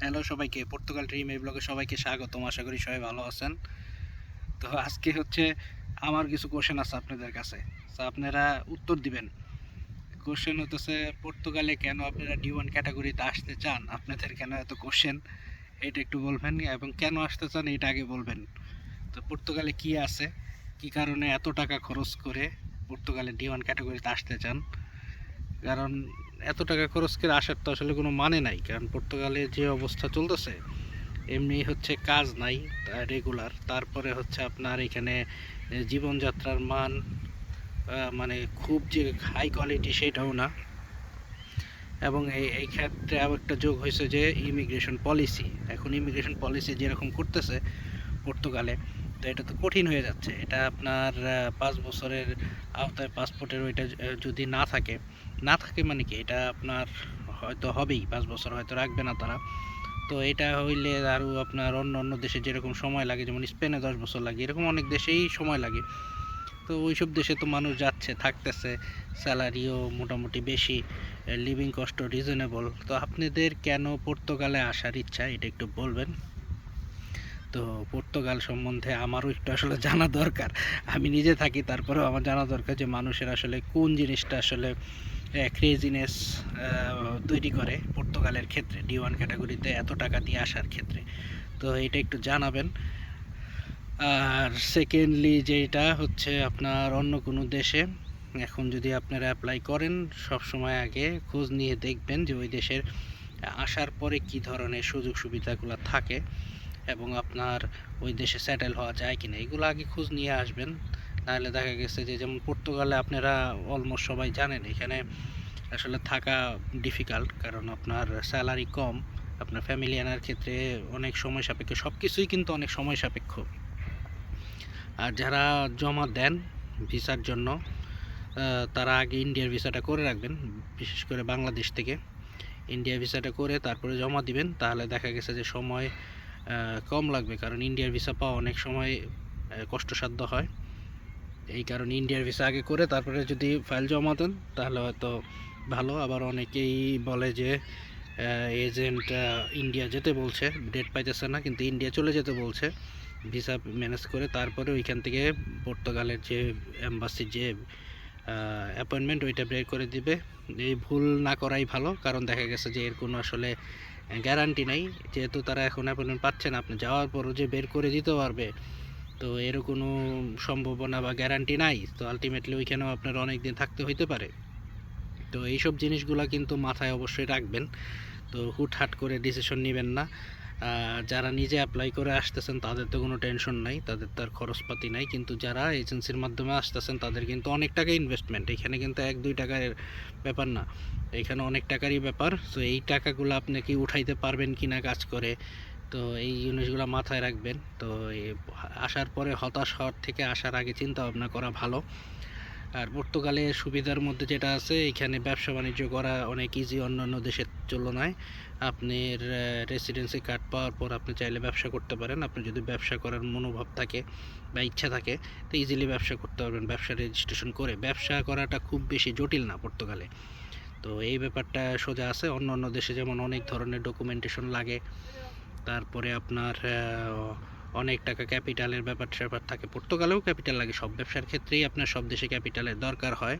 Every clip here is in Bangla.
হ্যালো সবাইকে পর্তুগাল ড্রিম এই ব্লগে সবাইকে স্বাগতম, আশা করি সবাই ভালো আছেন। তো আজকে হচ্ছে আমার কিছু কোশ্চেন আছে আপনাদের কাছে। তো আপনারা উত্তর দিবেন। কোশ্চেন হতেছে পর্তুগালে কেন আপনারা ডি ওয়ান ক্যাটাগরিতে আসতে চান? আপনাদের কেন এত কোশ্চেন এটা একটু বলবেন এবং কেন আসতে চান এটা আগে বলবেন। তো পর্তুগালে কি আছে? কি কারণে এত টাকা খরচ করে পর্তুগালে ডি ওয়ান ক্যাটাগরিতে আসতে চান? কারণ এত টাকা খরচ করে আসার তো আসলে কোনো মানে নাই, কারণ পর্তুগালে যে অবস্থা চলতেছে, এমনি হচ্ছে কাজ নাই রেগুলার তারপরে হচ্ছে আপনার এখানে জীবনযাত্রার মান মানে খুব যে হাই কোয়ালিটি সেটাও না। এবং এই এই ক্ষেত্রে আবার একটা যোগ হয়েছে যে ইমিগ্রেশন পলিসি এখন ইমিগ্রেশন পলিসি যেরকম করতেছে পর্তুগালে, তো এটা তো কঠিন হয়ে যাচ্ছে। এটা আপনার পাঁচ বছরের আওতায় পাসপোর্টের ওইটা যদি না থাকে না থাকে মানে কি, এটা আপনার হয়তো হবেই, পাঁচ বছর হয়তো রাখবে না তারা। তো এটা হইলে আরও আপনার অন্য অন্য দেশে যেরকম সময় লাগে, যেমন স্পেনে দশ বছর লাগে, এরকম অনেক দেশেই সময় লাগে। তো ওইসব দেশে তো মানুষ যাচ্ছে, থাকতেছে, স্যালারিও মোটামুটি বেশি, লিভিং কস্ট রিজনেবল। তো আপনাদের কেন পর্তুগালে আসার ইচ্ছা, এটা একটু বলবেন? তো পর্তুগাল সম্বন্ধে আমারও একটু আসলে জানা দরকার। আমি নিজে থাকি, তারপরেও আমার জানা দরকার যে মানুষের আসলে কোন জিনিসটা আসলে ক্রেজিনেস তৈরি করে পর্তুগালের ক্ষেত্রে ডি ওয়ান ক্যাটাগরিতে এত টাকা দিয়ে আসার ক্ষেত্রে। তো এটা একটু জানাবেন। আর সেকেন্ডলি যেটা হচ্ছে আপনার অন্য কোনো দেশে, এখন যদি আপনারা অ্যাপ্লাই করেন, সব সময় আগে খোঁজ নিয়ে দেখবেন যে ওই দেশের আসার পরে কি ধরনের সুযোগ সুবিধাগুলো থাকে এবং আপনার ওই দেশে সেটেল হওয়া যায় কিনা, এগুলো আগে খোঁজ নিয়ে আসবেন। নাহলে দেখা গেছে যে যেমন পর্তুগালে আপনারা অলমোস্ট সবাই জানেন, এখানে আসলে থাকা ডিফিকাল্ট কারণ আপনার স্যালারি কম, আপনার ফ্যামিলি আনার ক্ষেত্রে অনেক সময় সাপেক্ষ সব কিছুই কিন্তু অনেক সময় সাপেক্ষ। আর যারা জমা দেন ভিসার জন্য তারা আগে ইন্ডিয়ার ভিসাটা করে রাখবেন, বিশেষ করে বাংলাদেশ থেকে। ইন্ডিয়া ভিসাটা করে তারপরে জমা দিবেন, তাহলে দেখা গেছে যে সময় কম লাগবে, কারণ ইন্ডিয়ার ভিসা পাওয়া অনেক সময় কষ্টসাধ্য হয়। এই কারণে ইন্ডিয়ার ভিসা আগে করে তারপরে যদি ফাইল জমা দেন, তাহলে হয়তো ভালো। আবার অনেকেই বলে যে এজেন্ট ইন্ডিয়া যেতে বলছে ডেট পাইতেছে না, কিন্তু ইন্ডিয়া চলে যেতে বলছে। ভিসা ম্যানেজ করে তারপরে ওইখান থেকে পর্তুগালের যে অ্যাম্বাসির যে অ্যাপয়েন্টমেন্ট ওইটা বের করে দিবে। এই ভুল না করাই ভালো, কারণ দেখা গেছে যে এর কোনো আসলে গ্যারান্টি নাই। যেহেতু তারা এখন অ্যাপয়েন্টমেন্ট পাচ্ছে না, আপনি যাওয়ার পরও যে বের করে দিতে পারবে তো এর কোনো সম্ভাবনা বা গ্যারান্টি নাই? তো আলটিমেটলি ওইখানেও আপনার অনেক দিন থাকতে হইতে পারে। তো এইসব জিনিসগুলো কিন্তু মাথায় অবশ্যই রাখবেন। তো হুটহাট করে ডিসিশন নেবেন না। যারা নিজে অ্যাপ্লাই করে আসতেছেন, তাদের তো কোনো টেনশন নাই, তাদের তো আর খরচপাতি নাই। কিন্তু যারা এজেন্সির মাধ্যমে আসতেছেন, তাদের কিন্তু অনেক টাকা ইনভেস্টমেন্ট এখানে কিন্তু এক, দুই টাকার ব্যাপার না। এখানে অনেক টাকারই ব্যাপার। তো এই টাকাগুলো আপনি কি উঠাইতে পারবেন কি না কাজ করে তো এই জিনিসগুলো মাথায় রাখবেন। তো আসার পরে হতাশ হওয়ার থেকে আসার আগে চিন্তা ভাবনা করা ভালো। আর পর্তুগালে সুবিধার মধ্যে যেটা আছে, এখানে ব্যবসা বাণিজ্য করা অনেক ইজি অন্যান্য দেশের তুলনায়। আপনার রেসিডেন্সি কার্ড পাওয়ার পর আপনি চাইলে ব্যবসা করতে পারেন। আপনি যদি ব্যবসা করার মনোভাব থাকে বা ইচ্ছা থাকে, তো ইজিলি ব্যবসা করতে পারবেন, ব্যবসা রেজিস্ট্রেশন করে। ব্যবসা করাটা খুব বেশি জটিল না পর্তুগালে। তো এই ব্যাপারটা সোজা আছে। অন্য অন্য দেশে যেমন অনেক ধরনের ডকুমেন্টেশন লাগে। তারপরে আপনার অনেক টাকা ক্যাপিটালের ব্যাপার স্যাপার থাকে। পর্তুগালেও ক্যাপিটাল লাগে, সব ব্যবসার ক্ষেত্রেই আপনার সব দেশে ক্যাপিটালের দরকার হয়।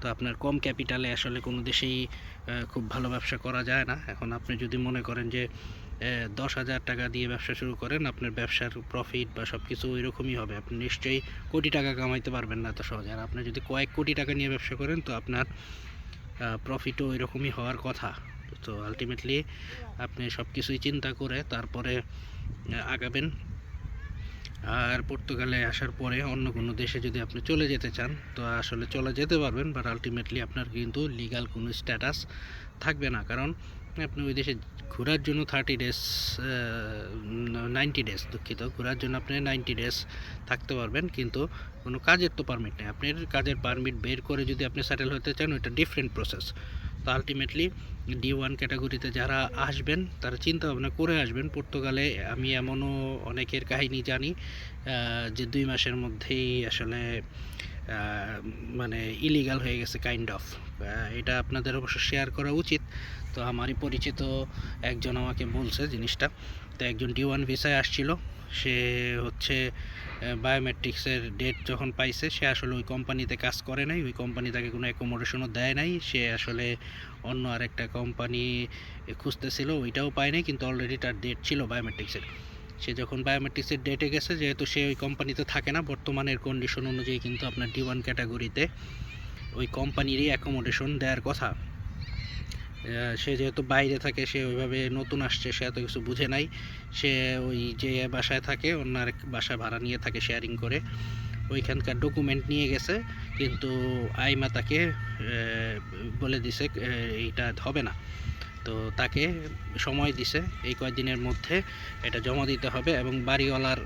তো আপনার কম ক্যাপিটালে আসলে কোনো দেশেই খুব ভালো ব্যবসা করা যায় না। এখন আপনি যদি মনে করেন যে দশ হাজার টাকা দিয়ে ব্যবসা শুরু করেন, আপনার ব্যবসার প্রফিট বা সব কিছু ওই রকমই হবে। আপনি নিশ্চয়ই কোটি টাকা কামাইতে পারবেন না তো সহজে। আর আপনি যদি কয়েক কোটি টাকা নিয়ে ব্যবসা করেন, তো আপনার প্রফিটও ওই রকমই হওয়ার কথা। তো আলটিমেটলি আপনি সব কিছুই চিন্তা করে তারপরে আগাবেন। আর পর্তুগালে আসার পরে অন্য কোনো দেশে যদি আপনি চলে যেতে চান, তো আসলে চলে যেতে পারবেন বাট আলটিমেটলি আপনার কিন্তু লিগাল কোনো স্ট্যাটাস থাকবে না। কারণ আপনি ওই দেশে ঘোরার জন্য থার্টি ডেজ নাইনটি ডেজ দুঃখিত। ঘোরার জন্য আপনি নাইনটি ডেজ থাকতে পারবেন, কিন্তু কোনো কাজের তো পারমিট নেই। আপনার কাজের পারমিট বের করে যদি আপনি সেটেল হতে চান, ওইটা ডিফারেন্ট প্রসেস তো আলটিমেটলি ডি ওয়ান ক্যাটাগরিতে যারা আসবেন, তারা চিন্তা ভাবনা করে আসবেন, পর্তুগালে আমি এমনও অনেকের কাহিনী জানি যে দুই মাসের মধ্যেই আসলে মানে ইলিগাল হয়ে গেছে কাইন্ড অফ এটা আপনাদের অবশ্য শেয়ার করা উচিত। তো আমারই পরিচিত একজন আমাকে বলছে জিনিসটা। তো একজন ডি ওয়ান ভিসায় আসছিল। সে হচ্ছে বায়োমেট্রিক্সের ডেট যখন পাইছে, সে আসলে ওই কোম্পানিতে কাজ করে নাই। ওই কোম্পানি তাকে কোনো অ্যাকোমোডেশনও দেয় নাই। সে আসলে অন্য আরেকটা কোম্পানি খুঁজতেছিল, ওইটাও পায় নাই, কিন্তু অলরেডি তার ডেট ছিল বায়োমেট্রিক্সের সে যখন বায়োমেট্রিক্সের ডেটে গেছে, যেহেতু সে ওই কোম্পানিতে থাকে না, বর্তমানের কন্ডিশন অনুযায়ী কিন্তু আপনার ডি ওয়ান ক্যাটাগরিতে ওই কোম্পানিরই অ্যাকোমোডেশন দেওয়ার কথা। সে যেহেতু বাইরে থাকে, সে ওইভাবে নতুন আসছে, সে এত কিছু বুঝে নাই। সে ওই যে বাসায় থাকে, অন্য আরেক বাসা ভাড়া নিয়ে থাকে শেয়ারিং করে। ওইখানকার ডকুমেন্ট নিয়ে গেছে, কিন্তু আইমা তাকে বলে দিছে এইটা হবে না। তো তাকে সময় দিছে এই কয়েকদিনের মধ্যে এটা জমা দিতে হবে এবং বাড়িওয়ালার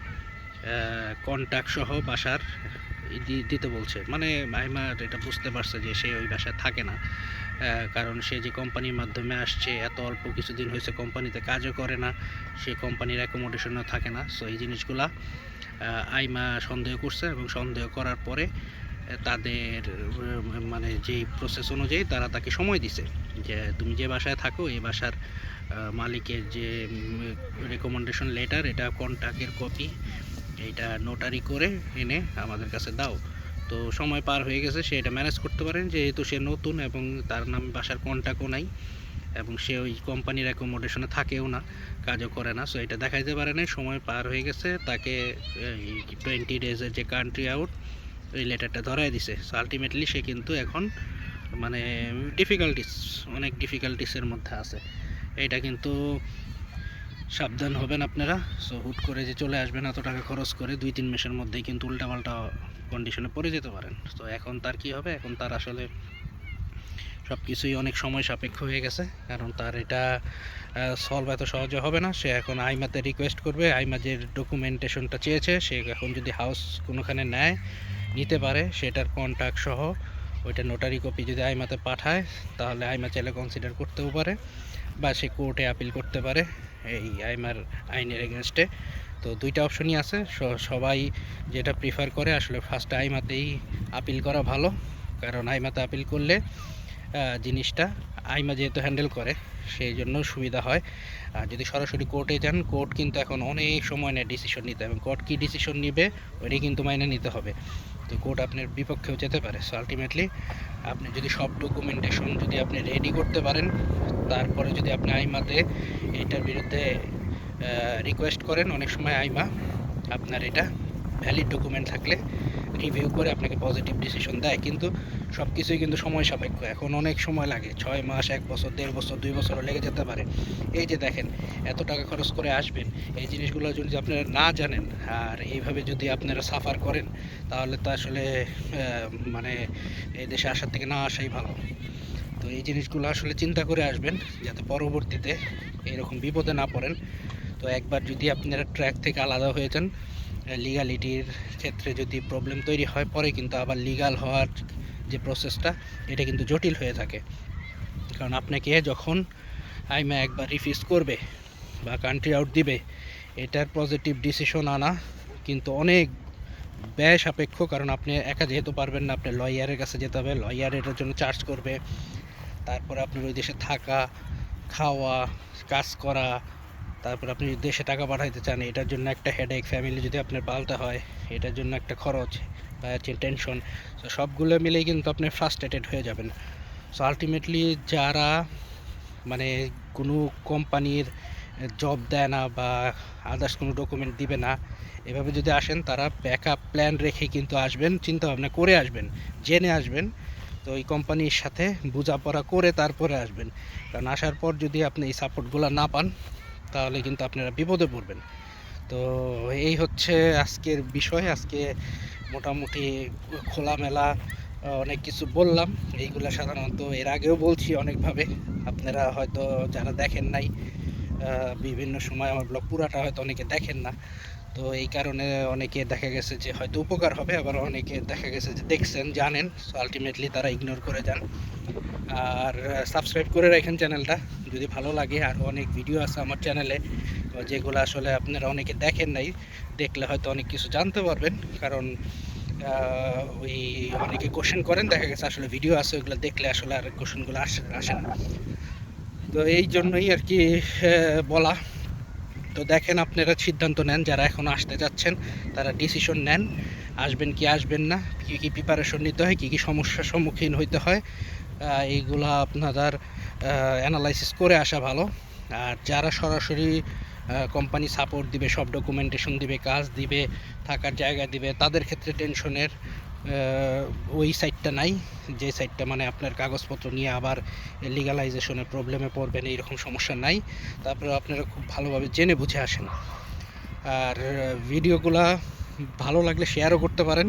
কন্ট্যাক্ট সহ বাসার দিতে বলছে। মানে আইমা এটা বুঝতে পারছে যে সে ওই বাসায় থাকে না কারণ সে যে কোম্পানির মাধ্যমে আসছে, এত অল্প কিছুদিন হয়েছে কোম্পানিতে কাজও করে না, সে কোম্পানির অ্যাকোমোডেশনও থাকে না। সো এই জিনিসগুলা আইমা সন্দেহ করছে এবং সন্দেহ করার পরে তাদের মানে যেই প্রসেস অনুযায়ী তারা তাকে সময় দিছে যে তুমি যে বাসায় থাকো, এই বাসার মালিকের যে রেকমেন্ডেশন লেটার এটা কন্ট্যাক্টের কপি এটা নোটারি করে এনে আমাদের কাছে দাও। তো সময় পার হয়ে গেছে, সে এটা ম্যানেজ করতে পারেন, যেহেতু সে নতুন এবং তার নাম, বাসার কন্ট্যাক্টও নাই এবং সে ওই কোম্পানির অ্যাকোমোডেশনে থাকেও না, কাজও করে না সো এটা দেখাইতে পারে নাই, সময় পার হয়ে গেছে, তাকে টোয়েন্টি ডেজের যে কান্ট্রি আউট ওই লেটারটা ধরাই দিছে। সো আলটিমেটলি সে কিন্তু এখন মানে ডিফিকাল্টিস অনেক ডিফিকাল্টিসের মধ্যে আছে। এটা কিন্তু সাবধান হবেন আপনারা। সো হুট করে যে চলে আসবেন এত টাকা খরচ করে দুই তিন মাসের মধ্যেই কিন্তু উল্টাপাল্টা কন্ডিশনে পড়ে যেতে পারেন। তো এখন তার কি হবে? এখন তার আসলে সব কিছুই অনেক সময় সাপেক্ষ হয়ে গেছে। কারণ তার এটা সলভ এত সহজে হবে না। সে এখন আইমাতে রিকোয়েস্ট করবে। আইমা যে ডকুমেন্টেশনটা চেয়েছে। সে এখন যদি হাউস কোনোখানে নেয় নিতে পারে, সেটার কন্ট্যাক্ট সহ ওইটা নোটারি কপি যদি আইমাতে পাঠায়, তাহলে আইমা চাইলে কনসিডার করতেও পারে বা সে কোর্টে আপিল করতে পারে, এই আইমার আইনের এগেনস্টে তো দুইটা অপশনই আছে সবাই যেটা প্রিফার করে আসলে ফার্স্ট আইমাতেই আপিল করা ভালো, কারণ আইমাতে আপিল করলে জিনিসটা আইমা যেহেতু হ্যান্ডেল করে, সেই জন্য সুবিধা হয়। আর যদি সরাসরি কোর্টে যান কোর্ট কিন্তু এখন অনেক সময় নেয় ডিসিশন নিতে এবং কোর্ট কী ডিসিশন নিবে ওইটাই কিন্তু মাইনে নিতে হবে। তো কোর্ট আপনার বিপক্ষেও যেতে পারে। সো আলটিমেটলি আপনি যদি সব ডকুমেন্টেশন যদি আপনি রেডি করতে পারেন, তারপরে যদি আপনি আইমাতে এটার বিরুদ্ধে রিকোয়েস্ট করেন, অনেক সময় আইমা আপনার এটা ভ্যালিড ডকুমেন্ট থাকলে রিভিউ করে আপনাকে পজিটিভ ডিসিশন দেয়। কিন্তু সব কিছুই কিন্তু সময় সাপেক্ষ। এখন অনেক সময় লাগে। ছয় মাস, এক বছর, দেড় বছর, দুই বছরও লেগে যেতে পারে। এই যে দেখেন, এত টাকা খরচ করে আসবেন, এই জিনিসগুলো যদি আপনারা না জানেন, আর এইভাবে যদি আপনারা সাফার করেন, তাহলে তো আসলে মানে এই দেশে আসার থেকে না আসাই ভালো। তো এই জিনিসগুলো আসলে চিন্তা করে আসবেন, যাতে পরবর্তীতে এরকম বিপদে না পড়েন। তো একবার যদি আপনারা ট্র্যাক থেকে আলাদা হয়ে যান লিগালিটির ক্ষেত্রে যদি প্রবলেম তৈরি হয়, পরে কিন্তু আবার লিগাল হওয়ার যে প্রসেসটা এটা কিন্তু জটিল হয়ে থাকে। কারণ আপনাকে যখন আইমা একবার রিফিউজ করবে বা কান্ট্রি আউট দিবে, এটার পজিটিভ ডিসিশন আনা কিন্তু অনেক ব্যয় সাপেক্ষ। কারণ আপনি একা যেহেতু পারবেন না, আপনি লয়ারের কাছে যেতে হবে লয়ার এটার জন্য চার্জ করবে। তারপরে আপনার ওই দেশে থাকা, খাওয়া, কাজ করা তারপর আপনি যদি দেশে টাকা পাঠাইতে চান, এটার জন্য একটা হেডেক ফ্যামিলি যদি আপনার পালতে হয়, এটার জন্য একটা খরচ বা টেনশন তো সবগুলো মিলেই কিন্তু আপনি ফ্রাস্ট্রেটেড হয়ে যাবেন। সো আলটিমেটলি যারা মানে কোনো কোম্পানির জব দেয় না বা আদার্স কোনো ডকুমেন্ট দিবে না, এভাবে যদি আসেন, তারা ব্যাকআপ প্ল্যান রেখে কিন্তু আসবেন চিন্তা ভাবনা করে আসবেন, জেনে আসবেন, তো ওই কোম্পানির সাথে বোঝাপড়া করে তারপরে আসবেন। কারণ আসার পর যদি আপনি এই সাপোর্টগুলো না পান তাহলে কিন্তু আপনারা বিপদে পড়বেন। তো এই হচ্ছে আজকের বিষয়। আজকে মোটামুটি খোলামেলা অনেক কিছু বললাম। এইগুলো সাধারণত এর আগেও বলছি অনেকভাবে। আপনারা হয়তো যারা দেখেন নাই বিভিন্ন সময় আমার ব্লগ পুরাটা হয়তো অনেকে দেখেন না। তো এই কারণে অনেকে দেখা গেছে যে হয়তো উপকার হবে, আবার অনেকে দেখা গেছে যে দেখছেন, জানেন আলটিমেটলি তারা ইগনোর করে যান। আর সাবস্ক্রাইব করে রাখেন চ্যানেলটা যদি ভালো লাগে। আরও অনেক ভিডিও আছে আমার চ্যানেলে যেগুলো আসলে আপনারা অনেকে দেখেন নাই, দেখলে হয়তো অনেক কিছু জানতে পারবেন। কারণ ওই অনেকে কোশ্চেন করেন, দেখা গেছে আসলে ভিডিও আছে, ওইগুলো দেখলে আসলে আর কোশ্চেনগুলো আসে আসে না। তো এই জন্যই আর কি বলা। তো দেখেন আপনারা সিদ্ধান্ত নেন, যারা এখন আসতে যাচ্ছেন তারা ডিসিশন নেন, আসবেন কি আসবেন না, কী কী প্রিপারেশন নিতে হয়, কী কী সমস্যার সম্মুখীন হইতে হয় এইগুলা আপনাদের অ্যানালাইসিস করে আসা ভালো। আর যারা সরাসরি কোম্পানি সাপোর্ট দিবে, সব ডকুমেন্টেশন দিবে, কাজ দিবে, থাকার জায়গা দিবে, তাদের ক্ষেত্রে টেনশনের ওই সাইডটা নাই। যে সাইডটা মানে আপনার কাগজপত্র নিয়ে আবার লিগালাইজেশনের প্রবলেমে পড়বেন, এইরকম সমস্যা নাই। তারপরে আপনারা খুব ভালোভাবে জেনে বুঝে আসেন। আর ভিডিওগুলা ভালো লাগলে শেয়ারও করতে পারেন।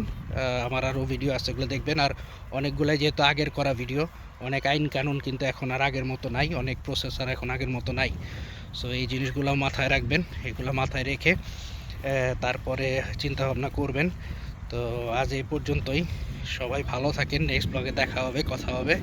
আমার আরও ভিডিও আছে, ওগুলো দেখবেন। আর অনেকগুলাই যেহেতু আগের করা ভিডিও অনেক আইন কানুন কিন্তু এখন আর আগের মতো নাই, অনেক প্রসেসর এখন আগের মতো নাই। সো এই জিনিসগুলো মাথায় রাখবেন, এগুলো মাথায় রেখে তারপরে চিন্তা ভাবনা করবেন। তো আজ এই পর্যন্তই। সবাই ভালো থাকেন নেক্সট ব্লগে দেখা হবে কথা হবে।